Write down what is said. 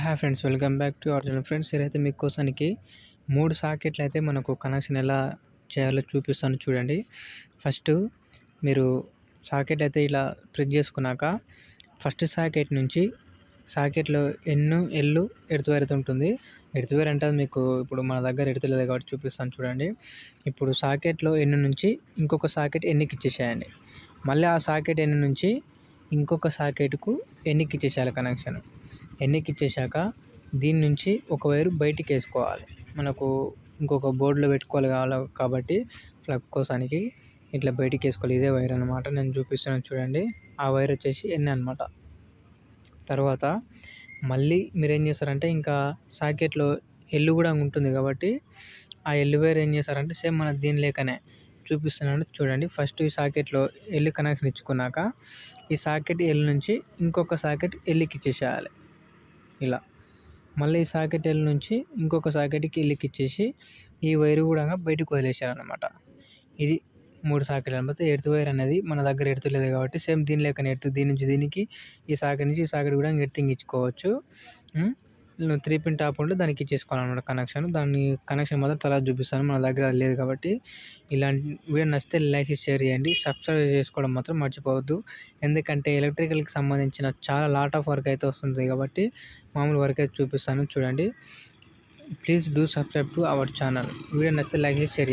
Hi friends welcome back to our friends. ఈరోజైతే మీకోసానికి మూడు సాకెట్లు అయితే మనకు కనెక్షన్ ఎలా చేయాలో చూపిస్తాను చూడండి. ఫస్ట్ మీరు సాకెట్ అయితే ఇలా ప్రెస్ చేసుకున్నాక ఫస్ట్ సాకెట్ నుంచి సాకెట్లో ఎన్ను ఎల్లు ఎడతవేర్ అయితే ఉంటుంది. ఎడతవేర్ అంటే మీకు ఇప్పుడు మన దగ్గర ఎడతలేదు కాబట్టి చూపిస్తాను చూడండి. ఇప్పుడు సాకెట్లో ఎన్ను నుంచి ఇంకొక సాకెట్ ఎన్నికి ఇచ్చేసేయండి. మళ్ళీ ఆ సాకెట్ ఎన్ను నుంచి ఇంకొక సాకెట్కు ఎన్నికి ఇచ్చేసేయాలి కనెక్షన్. ఎన్నికి ఇచ్చేసాక దీని నుంచి ఒక వైరు బయటికి వేసుకోవాలి మనకు ఇంకొక బోర్డులో పెట్టుకోవాలి కావాలి కాబట్టి ప్లగ్ కోసానికి ఇట్లా బయటికి వేసుకోవాలి ఇదే వైర్ అనమాట నేను చూపిస్తున్నాను చూడండి. ఆ వైర్ వచ్చేసి ఎన్ని అనమాట తర్వాత మళ్ళీ మీరు ఏం చేస్తారంటే ఇంకా సాకెట్లో ఎల్లు కూడా ఉంటుంది కాబట్టి ఆ ఎల్లు వైర్ ఏం చేస్తారంటే సేమ్ మన దీని లేకనే చూపిస్తున్నాను చూడండి. ఫస్ట్ ఈ సాకెట్లో ఎల్లు కనెక్షన్ ఇచ్చుకున్నాక ఈ సాకెట్ ఎల్లు నుంచి ఇంకొక సాకెట్ ఎల్లుకి ఇచ్చేసేయాలి ఇలా. మళ్ళీ ఈ సాకెట్ ఎల్ నుంచి ఇంకొక సాకెట్కి ఎల్లుకి ఇచ్చేసి ఈ వైర్ కూడా బయటకు వదిలేసారనమాట ఇది మూడు సాకెట్లు అనమాట. ఎర్త్ వైర్ అనేది మన దగ్గర ఎర్త్ లేదు కాబట్టి సేమ్ దీని లెక్కన ఎర్త్. దీని నుంచి దీనికి ఈ సాకెట్ నుంచి ఈ సాకెట్ కూడా ఎర్తింగ్ ఇచ్చుకోవచ్చు. త్రీ పిన్ టాప్ ఉంటే దానికి ఇచ్చేసుకోవాలన్నమాట కనెక్షన్ దాన్ని కనెక్షన్ మాత్రం తర్వాత చూపిస్తాను మన దగ్గర లేదు కాబట్టి. ఇలాంటి వీడియో నచ్చితే లైక్ షేర్ చేయండి. సబ్స్క్రైబ్ చేసుకోవడం మాత్రం మర్చిపోవద్దు. ఎందుకంటే ఎలక్ట్రికల్కి సంబంధించిన చాలా లాట్ ఆఫ్ వర్క్ అయితే వస్తుంది కాబట్టి మామూలు వర్క్ అయితే చూపిస్తాను. చూడండి. Please do subscribe to our channel video నచ్చితే లైక్ చేసి షేర్ చేయండి.